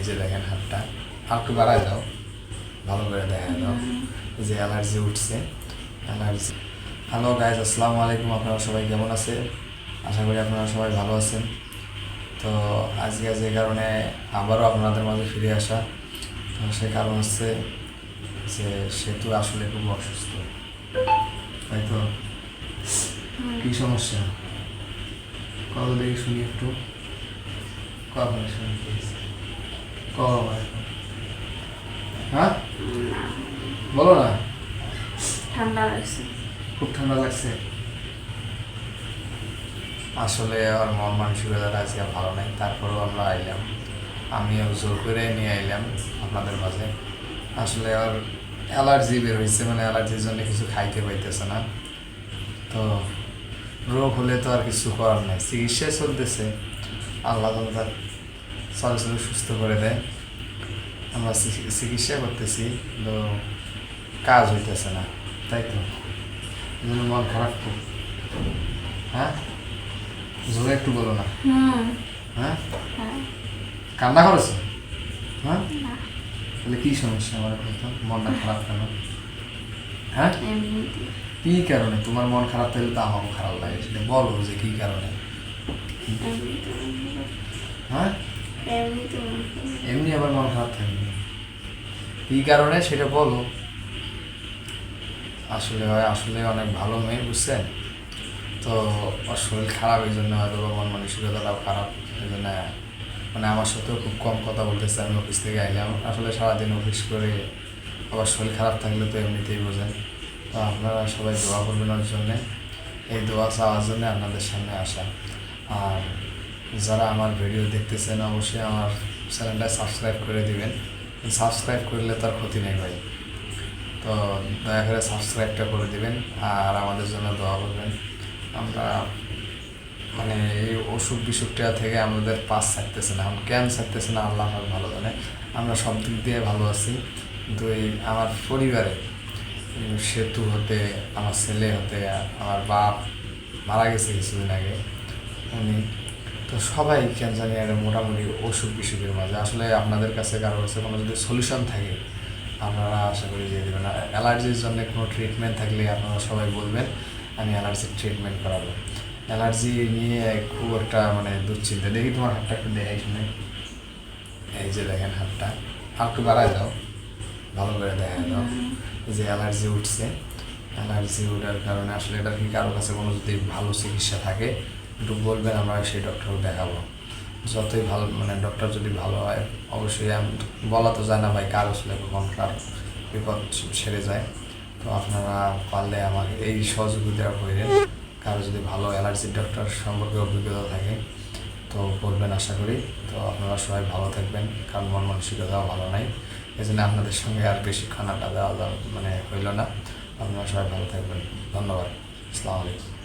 এই যে দেখেন হাতটা আর একটু বাড়ায় দাও ভালো করে দেখা দাও। এই যে অ্যালার্জি উঠছে অ্যালার্জি। হ্যালো গাইজ আসসালামু আলাইকুম আপনারা সবাই কেমন আছে আশা করি আপনারা সবাই ভালো আছেন। তো আজকে যে কারণে আবারও আপনাদের মাঝে ফিরে আসা। তো সে কারণ হচ্ছে যে সেতু আসলে খুব অসুস্থ। তাই তো? কী সমস্যা? কত দেখি শুনি একটু। কখন শুনি হ্যাঁ? বলো না। ঠান্ডা লাগছে। খুব ঠান্ডা লাগছে। আসলে আর মন মানসিকতাটা আজকে ভালো নাই তারপরেও আমরা আইলাম। আমিও জোর করে নিয়ে আইলাম আপনাদের মাঝে। আসলে আর অ্যালার্জি বের হয়েছে মানে অ্যালার্জির জন্য কিছু খাইতে পাইতেছে না। তো রোগ হলে তো আর কিছু করার নাই। চিকিৎসা চলতেছে। আল্লাহ তালা তার চলে সুস্থ করে দেয়। আমরা চিকিৎসা করতেছি কিন্তু কাজ হইতেছে না তাই তো? এই জন্য মন খারাপ খুব। হ্যাঁ? জোরে একটু বলো না। হ্যাঁ? হ্যাঁ। কান্না করেছ? হ্যাঁ? তাহলে কি সমস্যা আমার কথা মনটা খারাপ কেন? হ্যাঁ? কী কারণে? তোমার মন খারাপ থাকলে তো আমারও খারাপ লাগে। সেটা বলো যে কি কারণে? এমনিতে এমনি আবার মন খারাপ থাকবে কি কারণে সেটা বলো? আসলে হয়, আসলে অনেক ভালো মেয়ে, বুঝছেন? তো ওর শরীর খারাপ এই জন্য হয়তো মন মানসিকতাটাও খারাপ, এই জন্য মানে আমার সাথেও খুব কম কথা বলতেছে, আমি অফিস থেকে আইলাম। আসলে সারাদিন অফিস করে আবার শরীর খারাপ থাকলে তো এমনিতেই বোঝেন। তো আপনারা সবাই দোয়া করবেন ওর জন্যে। এই দোয়া চাওয়ার জন্য আপনাদের সামনে আসা। আর যারা আমার ভিডিও দেখতেছেন, অবশ্যই আমার চ্যানেলটা সাবস্ক্রাইব করে দিবেন। সাবস্ক্রাইব করলে তার ক্ষতি নেই ভাই। তো দয়া করে সাবস্ক্রাইবটা করে দিবেন আর আমাদের জন্য দোয়া করবেন। আমরা মানে এই অসুখ বিসুখটা থেকে আমাদের পাস থাকতেছে না। কেন থাকতেছে না? আল্লাহ আমার ভালো জানে। আমরা সব দিক দিয়ে ভালো আছি। কিন্তু এই আমার পরিবারে সেতু হতে, আমার ছেলে হতে, আমার বাপ মারা গেছে কিছুদিন আগে। উনি তো সবাই জানি একটা মোটামুটি অসুখ বিসুখের মাঝে। আসলে আপনাদের কাছে, কারও কাছে কোনো যদি সলিউশন থাকে, আপনারা আশা করি দিয়ে দেবেন। অ্যালার্জির জন্য কোনো ট্রিটমেন্ট থাকলে আপনারা সবাই বলবেন, আমি অ্যালার্জির ট্রিটমেন্ট করাবো। অ্যালার্জি নিয়ে খুব একটা মানে দুশ্চিন্তা। দেখি তোমার হাতটা একটু দেখাই শুনে। এই যে দেখেন হাতটা। আর একটু বাড়ায় দাও। ভালো করে দেখা দাও। যে অ্যালার্জি উঠছে। অ্যালার্জি ওঠার কারণে আসলে এটা কি কারও কাছে কোনো যদি ভালো চিকিৎসা থাকে বলবেন, আমরা সেই ডক্টর দেখাবো। যতই ভালো মানে ডক্টর যদি ভালো হয়, অবশ্যই বলা তো যায় না ভাই কার আসলে কখন কার বিপদ সেরে যায়। তো আপনারা পারলে আমাকে এই সহযোগিতা করেন কারও যদি ভালো অ্যালার্জির ডক্টর সম্পর্কে অভিজ্ঞতা থাকে, তো বলবেন আশা করি। তো আপনারা সবাই ভালো থাকবেন, কারণ মন মানসিকতাও ভালো নাই। এই জন্য আপনাদের সঙ্গে আর বেশিক্ষণ আড্ডা দেওয়া মানে হইল না। আপনারা সবাই ভালো থাকবেন। ধন্যবাদ। আসসালামু আলাইকুম।